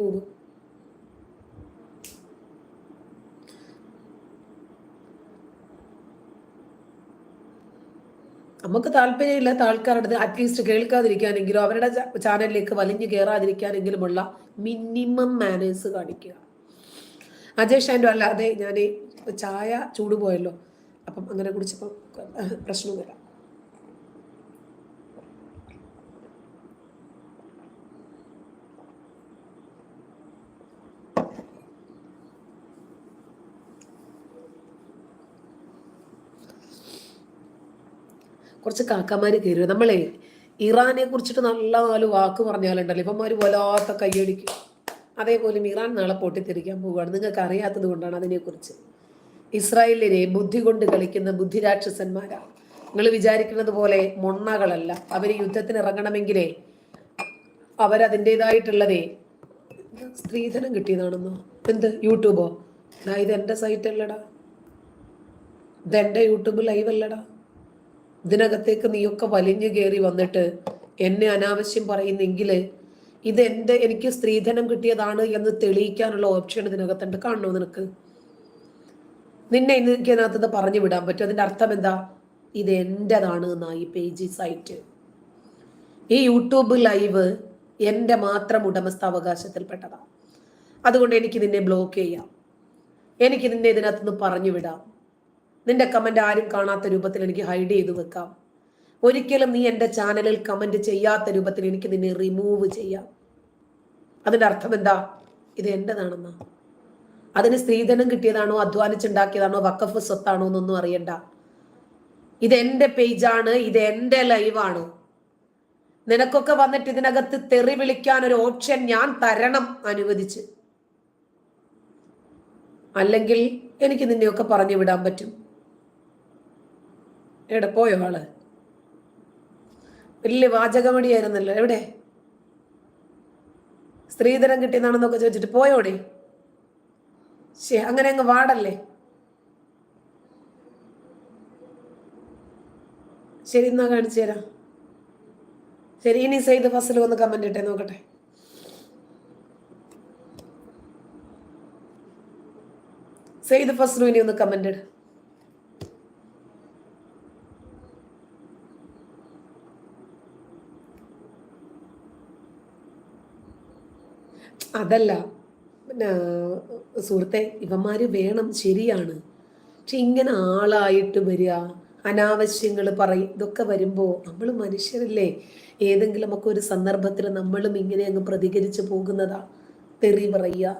പോകും നമുക്ക് താല്പര്യമില്ലാത്ത ആൾക്കാരുടെ അറ്റ്ലീസ്റ്റ് കേൾക്കാതിരിക്കാനെങ്കിലും അവരുടെ ചാനലിലേക്ക് വലിഞ്ഞു കയറാതിരിക്കാനെങ്കിലുമുള്ള മിനിമം മാനേഴ്സ് കാണിക്കുക. അജയ് ഷാൻഡു അല്ലാതെ ഞാൻ ചായ ചൂടുപോയല്ലോ. അപ്പം അങ്ങനെ കുടിച്ചപ്പോൾ പ്രശ്നമൊന്നുമില്ല കുറച്ച് കാക്കമാര് കയറുക നമ്മളെ ഇറാനെ കുറിച്ചിട്ട് നല്ല നാല് വാക്ക് പറഞ്ഞാലുണ്ടല്ലോ. ഇവന്മാര് വല്ലാത്ത കയ്യടിക്കും. അതേപോലെ ഇറാൻ നാളെ പൊട്ടിത്തെറിക്കാൻ പോവുകയാണ്. നിങ്ങൾക്ക് അറിയാത്തത് കൊണ്ടാണ് അതിനെക്കുറിച്ച്. ഇസ്രായേലിനെ ബുദ്ധി കൊണ്ട് കളിക്കുന്ന ബുദ്ധി രാക്ഷസന്മാരാണ് നിങ്ങൾ വിചാരിക്കുന്നത് പോലെ മൊണ്ണകളല്ല. അവർ യുദ്ധത്തിന് ഇറങ്ങണമെങ്കിലേ അവരതിന്റെതായിട്ടുള്ളതേ സ്ത്രീധനം കിട്ടിയതാണെന്നോ? എന്ത്? യൂട്യൂബോ? ഇത് സൈറ്റ് അല്ലടാ ഇതെന്റെ യൂട്യൂബ് ലൈവ് അല്ലടാ ഇതിനകത്തേക്ക് നീയൊക്കെ വലിഞ്ഞു കയറി വന്നിട്ട് എന്നെ അനാവശ്യം പറയുന്നെങ്കിൽ ഇത് എന്റെ എനിക്ക് സ്ത്രീധനം കിട്ടിയതാണ് എന്ന് തെളിയിക്കാനുള്ള ഓപ്ഷൻ ഇതിനകത്തുണ്ട്. കാണണോ നിനക്ക്? നിന്നെ എനിക്ക് അതിനകത്ത് പറഞ്ഞു വിടാൻ പറ്റും. അതിന്റെ അർത്ഥം എന്താ? ഇത് എന്റെതാണ് ഈ പേജ് സൈറ്റ് ഈ യൂട്യൂബ് ലൈവ് എന്റെ മാത്രം ഉടമസ്ഥാവകാശത്തിൽപ്പെട്ടതാണ് അതുകൊണ്ട് എനിക്ക് നിന്നെ ബ്ലോക്ക് ചെയ്യാം. എനിക്ക് നിന്നെ ഇതിനകത്തുനിന്ന് പറഞ്ഞു വിടാം. നിന്റെ കമന്റ് ആരും കാണാത്ത രൂപത്തിൽ എനിക്ക് ഹൈഡ് ചെയ്ത് വെക്കാം. ഒരിക്കലും നീ എന്റെ ചാനലിൽ കമന്റ് ചെയ്യാത്ത രൂപത്തിൽ എനിക്ക് നിന്നെ റിമൂവ് ചെയ്യാം. അതിന്റെ അർത്ഥം എന്താ? ഇത് എന്റെതാണെന്നാ അതിന് സ്ത്രീധനം കിട്ടിയതാണോ അധ്വാനിച്ചുണ്ടാക്കിയതാണോ വക്കഫ് സ്വത്താണോ എന്നൊന്നും അറിയണ്ട. ഇത് എന്റെ പേജാണ് ഇത് എന്റെ ലൈവാണ് നിനക്കൊക്കെ വന്നിട്ട് ഇതിനകത്ത് തെറി വിളിക്കാൻ ഒരു ഓപ്ഷൻ ഞാൻ തരണം അനുവദിച്ച്. അല്ലെങ്കിൽ എനിക്ക് നിന്നെയൊക്കെ പറഞ്ഞു വിടാൻ പറ്റും. എവിടെ പോയോ ആൾ? വലിയ വാചകമടിയായിരുന്നല്ലോ എവിടെ? സ്ത്രീധനം കിട്ടിയെന്നാണെന്നൊക്കെ ചോദിച്ചിട്ട് പോയോടെ ശേ അങ്ങനെ അങ്ങ് വാടല്ലേ? ശരി എന്നാ കാണിച്ചു തരാം. ശരി ഇനി സൈദ് ഫസൽ ഒന്ന് കമന്റ് ഇട്ടേ നോക്കട്ടെ. സെയ്ദ് ഫസലു ഇനി ഒന്ന് കമന്റ് ഇട്. അതല്ല. പിന്നെ സുഹൃത്തെ ഇവന്മാർ വേണം ശരിയാണ്. പക്ഷെ ഇങ്ങനെ ആളായിട്ട് വരിക അനാവശ്യങ്ങൾ പറയും ഇതൊക്കെ വരുമ്പോൾ നമ്മൾ മനുഷ്യരല്ലേ? ഏതെങ്കിലും ഒക്കെ ഒരു സന്ദർഭത്തിൽ നമ്മളും ഇങ്ങനെ അങ്ങ് പ്രതികരിച്ച് പോകുന്നതാ. തെറി പറയുക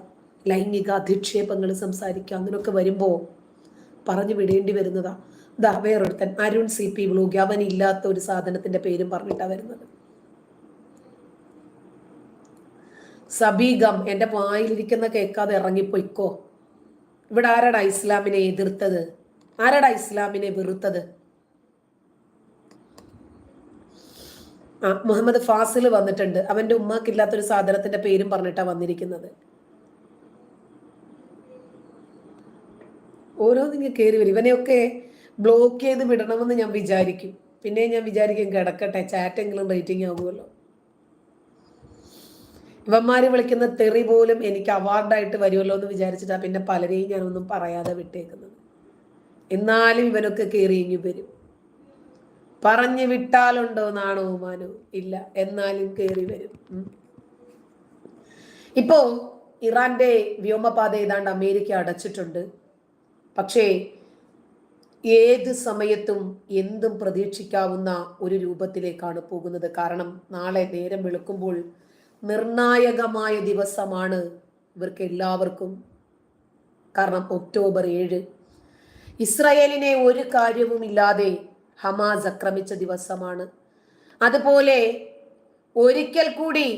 ലൈംഗിക അധിക്ഷേപങ്ങൾ സംസാരിക്കുക അങ്ങനെയൊക്കെ വരുമ്പോൾ പറഞ്ഞു വിടേണ്ടി വരുന്നതാ. ദാ വേറൊരുത്തൻ അരുൺ സി പി വ്ലോഗ് അവനില്ലാത്ത ഒരു സാധനത്തിന്റെ പേരും പറഞ്ഞിട്ടാണ് വരുന്നത്. സബീഗം എന്റെ വായിലിരിക്കുന്ന കേൾക്കാതെ ഇറങ്ങിപ്പോയിക്കോ. ഇവിടെ ആരാടാ ഇസ്ലാമിനെ എതിർത്തത്? ആരാടാ ഇസ്ലാമിനെ വെറുത്തത്? ആ മുഹമ്മദ് ഫാസിൽ വന്നിട്ടുണ്ട്. അവന്റെ ഉമ്മാക്കില്ലാത്തൊരു സാധനത്തിന്റെ പേരും പറഞ്ഞിട്ടാണ് വന്നിരിക്കുന്നത്. ഓരോന്നിങ്ങനെ കയറി വരും. ഇവനെയൊക്കെ ബ്ലോക്ക് ചെയ്ത് വിടണമെന്ന് ഞാൻ വിചാരിക്കും. പിന്നെ ഞാൻ വിചാരിക്കും കിടക്കട്ടെ ചാറ്റെങ്കിലും റേറ്റിംഗ് ആകുമല്ലോ ഇവന്മാര് വിളിക്കുന്ന തെറി പോലും എനിക്ക് അവാർഡായിട്ട് വരുമല്ലോ എന്ന് വിചാരിച്ചിട്ടാ പിന്നെ പലരെയും ഞാനൊന്നും പറയാതെ വിട്ടേക്കുന്നത്. എന്നാലും ഇവനൊക്കെ കയറി ഇങ്ങി വരും. പറഞ്ഞു വിട്ടാലുണ്ടോ നാണോ മാനോ? ഇല്ല എന്നാലും കയറി വരും. ഇപ്പോ ഇറാന്റെ വ്യോമപാത ഏതാണ്ട് അമേരിക്ക അടച്ചിട്ടുണ്ട്. പക്ഷേ ഏത് സമയത്തും എന്തും പ്രതീക്ഷിക്കാവുന്ന ഒരു രൂപത്തിലേക്കാണ് പോകുന്നത്. കാരണം നാളെ നേരം വെളുക്കുമ്പോൾ നിർണായകമായ ദിവസമാണ് ഇവർക്ക് എല്ലാവർക്കും കാരണം ഒക്ടോബർ ഏഴ്. ഇസ്രയേലിനെ ഒരു കാര്യവും ഇല്ലാതെ ഹമാസ് ആക്രമിച്ച ദിവസമാണ്. അതുപോലെ ഒരിക്കൽ കൂടി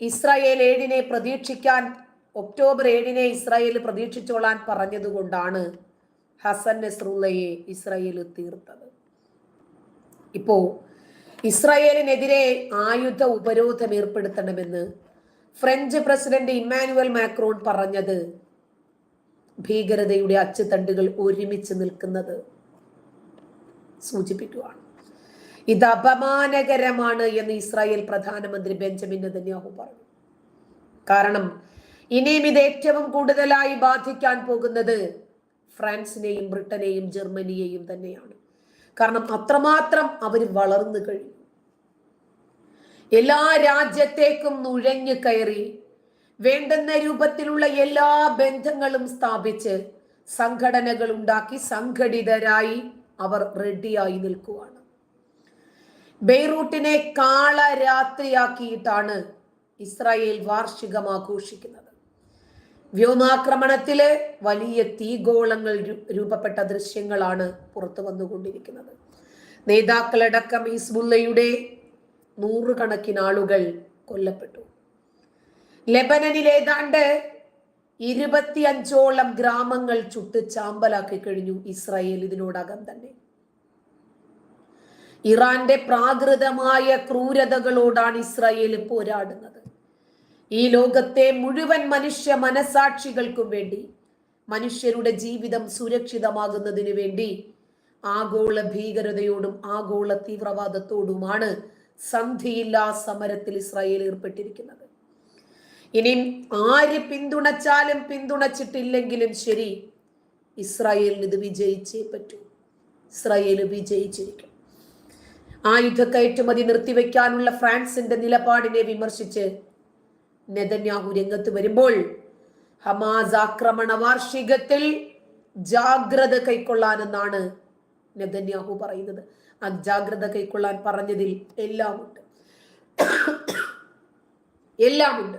ഇസ്രായേൽ ഏഴിനെ പ്രതീക്ഷിക്കാൻ ഒക്ടോബർ ഏഴിനെ ഇസ്രായേൽ പ്രതീക്ഷിച്ചോളാൻ പറഞ്ഞതുകൊണ്ടാണ് ഹസൻ നസ്രുള്ളയെ ഇസ്രായേൽ തീർത്തത്. ഇപ്പോ ഇസ്രായേലിനെതിരെ ആയുധ ഉപരോധം ഏർപ്പെടുത്തണമെന്ന് ഫ്രഞ്ച് പ്രസിഡന്റ് ഇമ്മാനുവൽ മാക്രോൺ പറഞ്ഞത് ഭീകരതയുടെ അച്ചുതണ്ടുകൾ ഒരുമിച്ച് നിൽക്കുന്നത് സൂചിപ്പിക്കുകയാണ് ഇത് അപമാനകരമാണ് എന്ന് ഇസ്രായേൽ പ്രധാനമന്ത്രി ബെഞ്ചമിൻ നെതന്യാഹു പറഞ്ഞു. കാരണം ഇനിയും ഇത് ഏറ്റവും കൂടുതലായി ബാധിക്കാൻ പോകുന്നത് ഫ്രാൻസിനെയും ബ്രിട്ടനെയും ജർമ്മനിയെയും തന്നെയാണ്. കാരണം അത്രമാത്രം അവർ വളർന്നു കഴിഞ്ഞു. എല്ലാ രാജ്യത്തേക്കും നുഴഞ്ഞു കയറി വേണ്ടുന്ന രൂപത്തിലുള്ള എല്ലാ ബന്ധങ്ങളും സ്ഥാപിച്ച് സംഘടനകൾ ഉണ്ടാക്കി സംഘടിതരായി അവർ റെഡിയായി നിൽക്കുവാണ്. ബെയ്റൂട്ടിനെ കാളരാത്രിയാക്കിയിട്ടാണ് ഇസ്രായേൽ വാർഷികം ആഘോഷിക്കുന്നത്. വ്യോമാക്രമണത്തിൽ വലിയ തീഗോളങ്ങൾ രൂപപ്പെട്ട ദൃശ്യങ്ങളാണ് പുറത്തു വന്നുകൊണ്ടിരിക്കുന്നത്. നേതാക്കളടക്കം ഹിസ്ബുള്ളയുടെ നൂറുകണക്കിന് ആളുകൾ കൊല്ലപ്പെട്ടു. ലെബനനിൽ ഏതാണ്ട് ഇരുപത്തി അഞ്ചോളം ഗ്രാമങ്ങൾ ചുട്ട് ചാമ്പലാക്കി കഴിഞ്ഞു ഇസ്രായേൽ ഇതിനോടകം തന്നെ. ഇറാന്റെ പ്രാകൃതമായ ക്രൂരതകളോടാണ് ഇസ്രായേൽ പോരാടുന്നത്. ഈ ലോകത്തെ മുഴുവൻ മനുഷ്യ മനസാക്ഷികൾക്കും വേണ്ടി മനുഷ്യരുടെ ജീവിതം സുരക്ഷിതമാകുന്നതിന് വേണ്ടി ആഗോള ഭീകരതയോടും ആഗോള തീവ്രവാദത്തോടുമാണ് സന്ധിയില്ലാ സമരത്തിൽ ഇസ്രായേൽ ഏർപ്പെട്ടിരിക്കുന്നത്. ഇനി ആര് പിന്തുണച്ചാലും പിന്തുണച്ചിട്ടില്ലെങ്കിലും ശരി ഇസ്രായേലിന് ഇത് വിജയിച്ചേ പറ്റൂ. ഇസ്രായേൽ വിജയിച്ചിരിക്കും. ആയുധ കയറ്റുമതി നിർത്തിവെക്കാനുള്ള ഫ്രാൻസിന്റെ നിലപാടിനെ വിമർശിച്ച് നെതന്യാഹു രംഗത്ത് വരുമ്പോൾ ഹമാസ് ആക്രമണ വാർഷികത്തിൽ ജാഗ്രത കൈക്കൊള്ളാനെന്നാണ് നെതന്യാഹു പറയുന്നത്. ആ ജാഗ്രത കൈക്കൊള്ളാൻ പറഞ്ഞതിൽ എല്ലാമുണ്ട്. എല്ലാമുണ്ട്.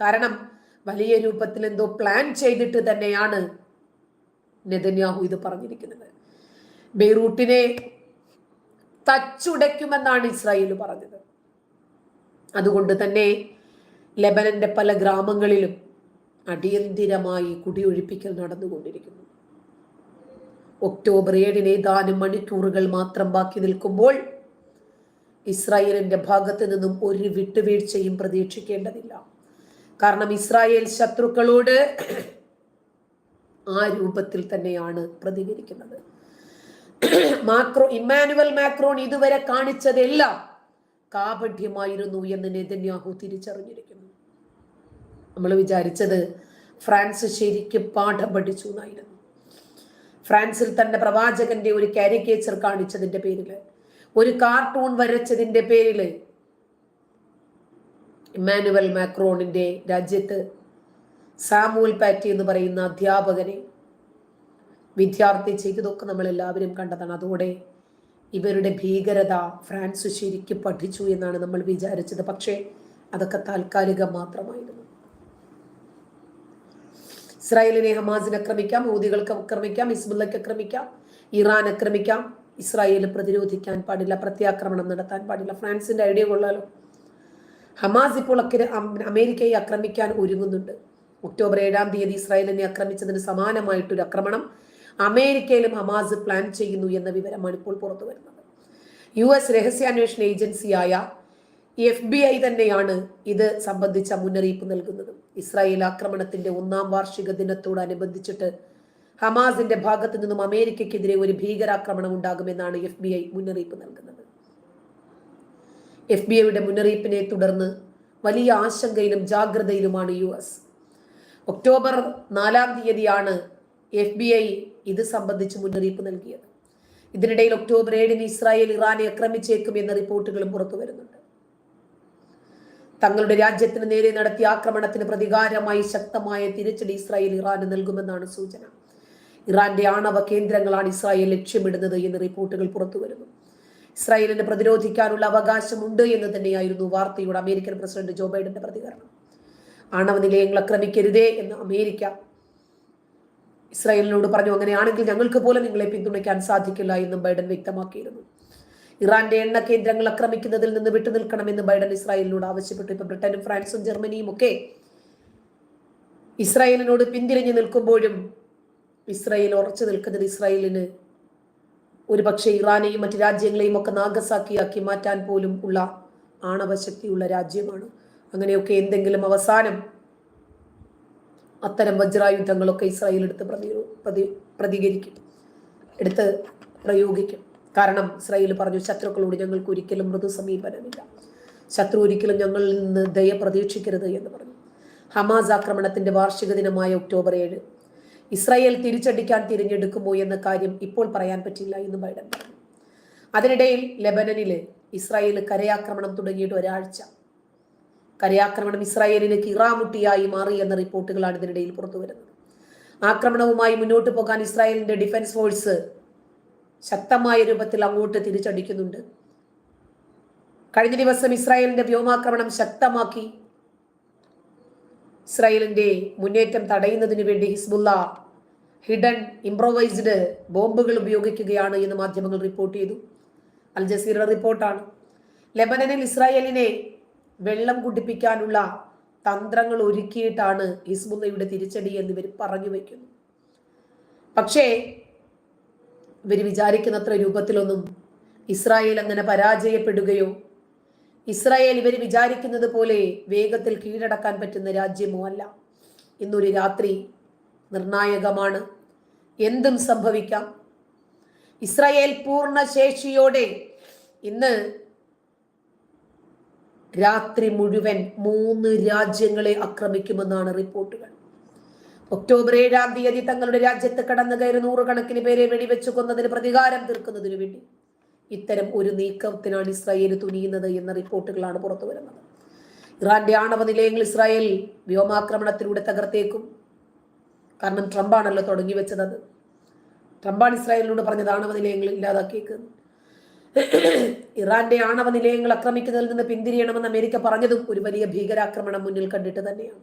കാരണം വലിയ രൂപത്തിൽ എന്തോ പ്ലാൻ ചെയ്തിട്ട് തന്നെയാണ് നെതന്യാഹു ഇത് പറഞ്ഞിരിക്കുന്നത്. ബെയ്റൂട്ടിനെ തച്ചുടയ്ക്കുമെന്നാണ് ഇസ്രായേൽ പറഞ്ഞത്. അതുകൊണ്ട് തന്നെ ലെബനന്റെ പല ഗ്രാമങ്ങളിലും അടിയന്തിരമായി കുടിയൊഴിപ്പിക്കൽ നടന്നുകൊണ്ടിരിക്കുന്നു. ഒക്ടോബർ ഏഴിന് ഏതാനും മണിക്കൂറുകൾ മാത്രം ബാക്കി നിൽക്കുമ്പോൾ ഇസ്രായേലിന്റെ ഭാഗത്ത് നിന്നും ഒരു വിട്ടുവീഴ്ചയും പ്രതീക്ഷിക്കേണ്ടതില്ല. കാരണം ഇസ്രായേൽ ശത്രുക്കളോട് ആ രൂപത്തിൽ തന്നെയാണ് പ്രതികരിക്കുന്നത്. മാക്രോ ഇമ്മാനുവൽ മാക്രോൺ ഇതുവരെ കാണിച്ചതെല്ലാം കാപഠ്യമായിരുന്നു എന്ന് നെതന്യാഹു തിരിച്ചറിഞ്ഞിരിക്കുന്നു. നമ്മൾ വിചാരിച്ചത് ഫ്രാൻസ് ശരിക്കും പാഠം പഠിച്ചു എന്നായിരുന്നു. ഫ്രാൻസിൽ തന്നെ പ്രവാചകന്റെ ഒരു കാരിക്കേച്ചർ കാണിച്ചതിന്റെ പേരിൽ ഒരു കാർട്ടൂൺ വരച്ചതിന്റെ പേരിൽ ഇമ്മാനുവൽ മാക്രോണിന്റെ രാജ്യത്ത് സാമുവൽ പാറ്റി എന്ന് പറയുന്ന അധ്യാപകനെ വിദ്യാർത്ഥി ചെയ്തതൊക്കെ നമ്മൾ എല്ലാവരും കണ്ടതാണ്. അതോടെ ഇവരുടെ ഭീകരത ഫ്രാൻസ് ശരിക്കും പഠിച്ചു എന്നാണ് നമ്മൾ വിചാരിച്ചത്. പക്ഷേ അതൊക്കെ താൽക്കാലികം മാത്രമായിരുന്നു. ഇസ്രായേലിനെ ഹമാസിനെ ആക്രമിക്കാം ഊതികൾക്ക് ആക്രമിക്കാം ഇസ്മുല്ലയ്ക്ക് ആക്രമിക്കാം ഇറാൻ ആക്രമിക്കാം. ഇസ്രായേൽ പ്രതിരോധിക്കാൻ പാടില്ല പ്രത്യാക്രമണം നടത്താൻ പാടില്ല. ഫ്രാൻസിന്റെ ഐഡിയ കൊള്ളാലോ? ഹമാസ് ഇപ്പോൾ അമേരിക്കയെ ആക്രമിക്കാൻ ഒരുങ്ങുന്നുണ്ട്. ഒക്ടോബർ ഏഴാം തീയതി ഇസ്രായേലിനെ ആക്രമിച്ചതിന് സമാനമായിട്ടൊരു ആക്രമണം അമേരിക്കയിലും ഹമാസ് പ്ലാൻ ചെയ്യുന്നു എന്ന വിവരമാണ് ഇപ്പോൾ പുറത്തു വരുന്നത് യു എസ് രഹസ്യാന്വേഷണ ഏജൻസിയായ എഫ് ബി ഐ തന്നെയാണ് ഇത് സംബന്ധിച്ച മുന്നറിയിപ്പ് നൽകുന്നത്. ഇസ്രായേൽ ആക്രമണത്തിന്റെ ഒന്നാം വാർഷിക ദിനത്തോടനുബന്ധിച്ചിട്ട് ഹമാസിന്റെ ഭാഗത്തു നിന്നും അമേരിക്കയ്ക്കെതിരെ ഒരു ഭീകരാക്രമണം ഉണ്ടാകുമെന്നാണ് എഫ് ബി ഐ മുന്നറിയിപ്പ് നൽകുന്നത്. എഫ് ബി ഐയുടെ മുന്നറിയിപ്പിനെ തുടർന്ന് വലിയ ആശങ്കയിലും ജാഗ്രതയിലുമാണ് യു എസ്. ഒക്ടോബർ നാലാം തീയതിയാണ് എഫ് ബി ഐ ഇത് സംബന്ധിച്ച് മുന്നറിയിപ്പ് നൽകിയത്. ഇതിനിടയിൽ ഒക്ടോബർ ഏഴിന് ഇസ്രായേൽ ഇറാനെ ആക്രമിച്ചേക്കും എന്ന റിപ്പോർട്ടുകളും പുറത്തു വരുന്നുണ്ട് തങ്ങളുടെ രാജ്യത്തിന് നേരെ നടത്തിയ ആക്രമണത്തിന് പ്രതികാരമായി ശക്തമായ തിരിച്ചടി ഇസ്രായേൽ ഇറാന് നൽകുമെന്നാണ് സൂചന. ഇറാന്റെ ആണവ കേന്ദ്രങ്ങളാണ് ഇസ്രായേൽ ലക്ഷ്യമിടുന്നത് എന്ന് റിപ്പോർട്ടുകൾ പുറത്തു വരുന്നു ഇസ്രായേലിന് പ്രതിരോധിക്കാനുള്ള അവകാശമുണ്ട് എന്ന് തന്നെയായിരുന്നു വാർത്തയുടെ അമേരിക്കൻ പ്രസിഡന്റ് ജോ ബൈഡന്റെ പ്രതികരണം. ആണവ നിലയങ്ങൾ ആക്രമിക്കരുതേ എന്ന് അമേരിക്ക ഇസ്രായേലിനോട് പറഞ്ഞു. അങ്ങനെയാണെങ്കിൽ ഞങ്ങൾക്ക് പോലും നിങ്ങളെ പിന്തുണയ്ക്കാൻ സാധിക്കില്ല എന്നും ബൈഡൻ വ്യക്തമാക്കിയിരുന്നു. ഇറാന്റെ എണ്ണ കേന്ദ്രങ്ങൾ ആക്രമിക്കുന്നതിൽ നിന്ന് വിട്ടുനിൽക്കണമെന്ന് ബൈഡൻ ഇസ്രായേലിനോട് ആവശ്യപ്പെട്ടു. ഇപ്പൊ ബ്രിട്ടനും ഫ്രാൻസും ജർമ്മനിയും ഒക്കെ ഇസ്രായേലിനോട് പിന്തിരിഞ്ഞു നിൽക്കുമ്പോഴും ഇസ്രായേൽ ഉറച്ചു നിൽക്കുന്നത് ഇസ്രായേലിന് ഒരുപക്ഷെ ഇറാനെയും മറ്റു രാജ്യങ്ങളെയും ഒക്കെ നാഗസാക്കിയാക്കി മാറ്റാൻ പോലും ഉള്ള ആണവശക്തിയുള്ള രാജ്യമാണ്. അങ്ങനെയൊക്കെ എന്തെങ്കിലും അവസാനം അത്തരം വജ്രായുധങ്ങളൊക്കെ ഇസ്രായേൽ എടുത്ത് പ്രതി പ്രതികരിക്കും എടുത്ത് പ്രയോഗിക്കും. കാരണം ഇസ്രായേൽ പറഞ്ഞു ശത്രുക്കളോട് ഞങ്ങൾക്ക് ഒരിക്കലും മൃദു സമീപനമില്ല ശത്രു ഒരിക്കലും ഞങ്ങളിൽ നിന്ന് ദയ പ്രതീക്ഷിക്കരുത് എന്ന് പറഞ്ഞു. ഹമാസ് ആക്രമണത്തിന്റെ വാർഷിക ദിനമായ ഒക്ടോബർ ഏഴ്. ഇസ്രായേൽ തിരിച്ചടിക്കാൻ തിരഞ്ഞെടുക്കുമോ എന്ന കാര്യം ഇപ്പോൾ പറയാൻ പറ്റില്ല എന്ന് ബൈഡൻ പറഞ്ഞു. അതിനിടയിൽ ലെബനനിൽ ഇസ്രായേൽ കരയാക്രമണം തുടങ്ങിയിട്ട് ഒരാഴ്ച. കരയാക്രമണം ഇസ്രായേലിന് കിറാമുട്ടിയായി മാറി എന്ന റിപ്പോർട്ടുകളാണ് ഇതിനിടയിൽ പുറത്തു വരുന്നത് ആക്രമണവുമായി മുന്നോട്ട് പോകാൻ ഇസ്രായേലിന്റെ ഡിഫൻസ് ഫോഴ്സ് ശക്തമായ രൂപത്തിൽ അങ്ങോട്ട് തിരിച്ചടിക്കുന്നുണ്ട്. കഴിഞ്ഞ ദിവസം ഇസ്രായേലിന്റെ വ്യോമാക്രമണം ശക്തമാക്കി. ഇസ്രായേലിന്റെ മുന്നേറ്റം തടയുന്നതിന് വേണ്ടി ഹിസ്ബുല്ല ഹിഡൻ ഇംപ്രോവൈസ്ഡ് ബോംബുകൾ ഉപയോഗിക്കുകയാണ് എന്ന് മാധ്യമങ്ങൾ റിപ്പോർട്ട് ചെയ്തു. അൽ ജസീറ റിപ്പോർട്ടാണ്. ലെബനനിൽ ഇസ്രായേലിനെ വെള്ളം കുടിപ്പിക്കാനുള്ള തന്ത്രങ്ങൾ ഒരുക്കിയിട്ടാണ് ഹിസ്ബുല്ലയുടെ തിരിച്ചടി എന്നിവർ പറഞ്ഞു വയ്ക്കുന്നു പക്ഷേ ഇവർ വിചാരിക്കുന്നത്ര രൂപത്തിലൊന്നും ഇസ്രായേൽ അങ്ങനെ പരാജയപ്പെടുകയോ ഇസ്രായേൽ ഇവർ വിചാരിക്കുന്നത് പോലെ വേഗത്തിൽ കീഴടക്കാൻ പറ്റുന്ന രാജ്യമോ അല്ല. ഇന്നൊരു രാത്രി നിർണായകമാണ്. എന്തും സംഭവിക്കാം. ഇസ്രായേൽ പൂർണ ശേഷിയോടെ ഇന്ന് രാത്രി മുഴുവൻ മൂന്ന് രാജ്യങ്ങളെ ആക്രമിക്കുമെന്നാണ് റിപ്പോർട്ടുകൾ. ഒക്ടോബർ ഏഴാം തീയതി തങ്ങളുടെ രാജ്യത്ത് കടന്നു കയറി നൂറുകണക്കിന് പേരെ വെടിവെച്ചു കൊന്നതിന് പ്രതികാരം തീർക്കുന്നതിനു വേണ്ടി ഇത്തരം ഒരു നീക്കത്തിനാണ് ഇസ്രായേൽ തുനിയുന്നത് എന്ന റിപ്പോർട്ടുകളാണ് പുറത്തു വരുന്നത്. ഇറാന്റെ ആണവ നിലയങ്ങൾ ഇസ്രായേൽ വ്യോമാക്രമണത്തിലൂടെ തകർത്തേക്കും. കാരണം ട്രംപാണല്ലോ തുടങ്ങി വെച്ചത് അത്. ട്രംപാണ് ഇസ്രായേലിനോട് പറഞ്ഞത് ആണവ നിലയങ്ങൾ ഇല്ലാതാക്കിയേക്ക്. ഇറാന്റെ ആണവ നിലയങ്ങൾ ആക്രമിക്കുന്നതിൽ നിന്ന് പിന്തിരിയണമെന്ന് അമേരിക്ക പറഞ്ഞതും ഒരു വലിയ ഭീകരാക്രമണം മുന്നിൽ കണ്ടിട്ട് തന്നെയാണ്.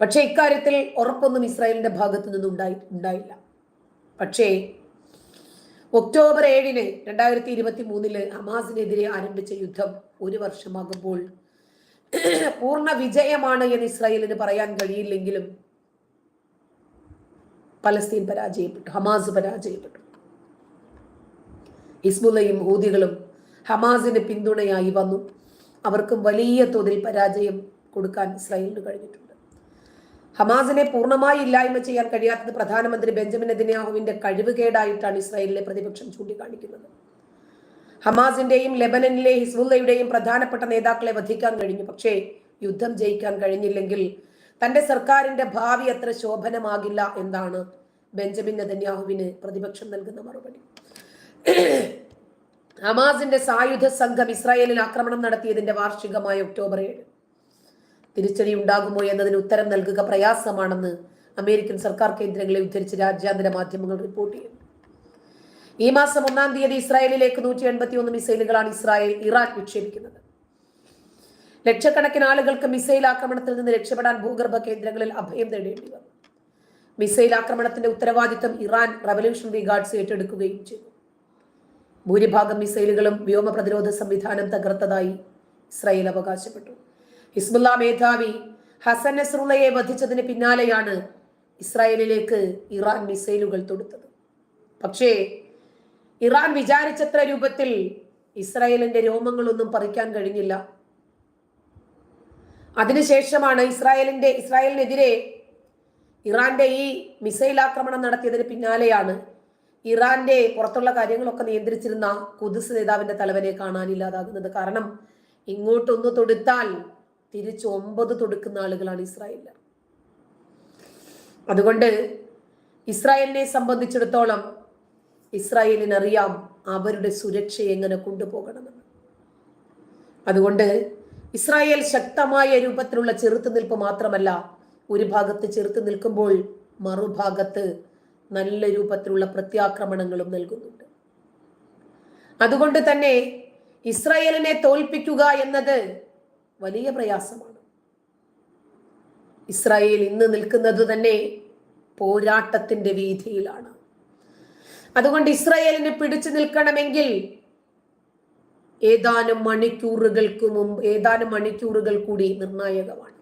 പക്ഷേ ഇക്കാര്യത്തിൽ ഉറപ്പൊന്നും ഇസ്രായേലിന്റെ ഭാഗത്തു നിന്നും ഉണ്ടായി ഉണ്ടായില്ല. പക്ഷേ ഒക്ടോബർ ഏഴിന് രണ്ടായിരത്തി ഇരുപത്തി മൂന്നിൽ ഹമാസിനെതിരെ ആരംഭിച്ച യുദ്ധം ഒരു വർഷമാകുമ്പോൾ പൂർണ വിജയമാണ് എന്ന് ഇസ്രായേലിന് പറയാൻ കഴിയില്ലെങ്കിലും പലസ്തീൻ പരാജയപ്പെട്ടു ഹമാസ് പരാജയപ്പെട്ടു. ഹിസ്ബുള്ളയും ഹൂതികളും ഹമാസിന് പിന്തുണയായി വന്നു. അവർക്കും വലിയ തോതിൽ പരാജയം കൊടുക്കാൻ ഇസ്രായേലിന് കഴിഞ്ഞിട്ടുണ്ട്. ഹമാസിനെ പൂർണമായി ഇല്ലായ്മ ചെയ്യാൻ കഴിയാത്തത് പ്രധാനമന്ത്രി ബെഞ്ചമിൻ നെതന്യാഹുവിന്റെ കഴിവുകേടായിട്ടാണ് ഇസ്രായേലിലെ പ്രതിപക്ഷം ചൂണ്ടിക്കാണിക്കുന്നത്. ഹമാസിന്റെയും ലെബനനിലെ ഹിസ്ബുല്ലയുടെയും പ്രധാനപ്പെട്ട നേതാക്കളെ വധിക്കാൻ കഴിഞ്ഞു. പക്ഷേ യുദ്ധം ജയിക്കാൻ കഴിഞ്ഞില്ലെങ്കിൽ തന്റെ സർക്കാരിന്റെ ഭാവി അത്ര ശോഭനമാകില്ല എന്നാണ് ബെഞ്ചമിൻ നെതന്യാഹുവിന് പ്രതിപക്ഷം നൽകുന്ന മറുപടി. ഹമാസിന്റെ സായുധ സംഘം ഇസ്രായേലിൽ ആക്രമണം നടത്തിയതിന്റെ വാർഷികമായ ഒക്ടോബർ ഏഴ്. തിരിച്ചടി ഉണ്ടാകുമോ എന്നതിന് ഉത്തരം നൽകുക പ്രയാസമാണെന്ന് അമേരിക്കൻ സർക്കാർ കേന്ദ്രങ്ങളെ ഉദ്ധരിച്ച് രാജ്യാന്തര മാധ്യമങ്ങൾ റിപ്പോർട്ട് ചെയ്യുന്നു ഈ മാസം ഒന്നാം തീയതി ഇസ്രായേലിലേക്ക് നൂറ്റി എൺപത്തി ഒന്ന് മിസൈലുകളാണ് ഇസ്രായേൽ ഇറാഖ് വിക്ഷേപിക്കുന്നത്. ലക്ഷക്കണക്കിന് ആളുകൾക്ക് മിസൈൽ ആക്രമണത്തിൽ നിന്ന് രക്ഷപ്പെടാൻ ഭൂഗർഭ കേന്ദ്രങ്ങളിൽ അഭയം തേടേണ്ടി വന്നു. മിസൈൽ ആക്രമണത്തിന്റെ ഉത്തരവാദിത്തം ഇറാൻ റവല്യൂഷണറി ഗാർഡ്സ് ഏറ്റെടുക്കുകയും ചെയ്തു. ഭൂരിഭാഗം മിസൈലുകളും വ്യോമ പ്രതിരോധ സംവിധാനം തകർത്തതായി ഇസ്രായേൽ അവകാശപ്പെട്ടു. ഹിസ്ബുല്ല മേധാവി ഹസൻ നസ്രുള്ളയെ വധിച്ചതിന് പിന്നാലെയാണ് ഇസ്രായേലിലേക്ക് ഇറാൻ മിസൈലുകൾ തൊടുത്തത്. പക്ഷേ ഇറാൻ വിചാരിച്ചത്ര രൂപത്തിൽ ഇസ്രായേലിന്റെ രോമങ്ങളൊന്നും പറിക്കാൻ കഴിഞ്ഞില്ല. അതിനുശേഷമാണ് ഇസ്രായേലിന്റെ ഇസ്രായേലിനെതിരെ ഇറാന്റെ ഈ മിസൈൽ ആക്രമണം നടത്തിയതിന് പിന്നാലെയാണ് ഇറാന്റെ പുറത്തുള്ള കാര്യങ്ങളൊക്കെ നിയന്ത്രിച്ചിരുന്ന കുതിസ് നേതാവിന്റെ തലവനെ കാണാനില്ലാതാകുന്നത്. കാരണം ഇങ്ങോട്ടൊന്ന് തൊടുത്താൽ തിരിച്ച് ഒമ്പത് തൊടുക്കുന്ന ആളുകളാണ് ഇസ്രായേലിൽ അതുകൊണ്ട് ഇസ്രായേലിനെ സംബന്ധിച്ചിടത്തോളം ഇസ്രായേലിനറിയാം അവരുടെ സുരക്ഷ എങ്ങനെ കൊണ്ടുപോകണമെന്ന്. അതുകൊണ്ട് ഇസ്രായേൽ ശക്തമായ രൂപത്തിലുള്ള ചെറുത്തുനിൽപ്പ് മാത്രമല്ല ഒരു ഭാഗത്ത് ചെറുത്ത് നിൽക്കുമ്പോൾ മറുഭാഗത്ത് നല്ല രൂപത്തിലുള്ള പ്രത്യാക്രമണങ്ങളും നൽകുന്നുണ്ട്. അതുകൊണ്ട് തന്നെ ഇസ്രായേലിനെ തോൽപ്പിക്കുക എന്നത് വലിയ പ്രയാസമാണ്. ഇസ്രായേൽ ഇന്ന് നിൽക്കുന്നത് തന്നെ പോരാട്ടത്തിന്റെ വീതിയിലാണ് അതുകൊണ്ട് ഇസ്രായേലിനെ പിടിച്ചു നിൽക്കണമെങ്കിൽ ഏതാനും മണിക്കൂറുകൾക്ക് മുമ്പ് ഏതാനും മണിക്കൂറുകൾ കൂടി നിർണായകമാണ്.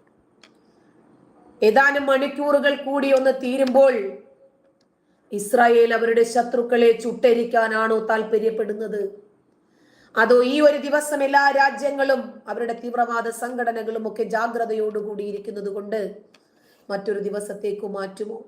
ഏതാനും മണിക്കൂറുകൾ കൂടി ഒന്ന് തീരുമ്പോൾ ഇസ്രായേൽ അവരുടെ ശത്രുക്കളെ ചുട്ടരിക്കാനാണോ താല്പര്യപ്പെടുന്നത്? അതോ ഈ ഒരു ദിവസം എല്ലാ രാജ്യങ്ങളും അവരുടെ തീവ്രവാദ സംഘടനകളും ഒക്കെ ജാഗ്രതയോടുകൂടി ഇരിക്കുന്നത് കൊണ്ട് മറ്റൊരു ദിവസത്തേക്ക് മാറ്റുമോ?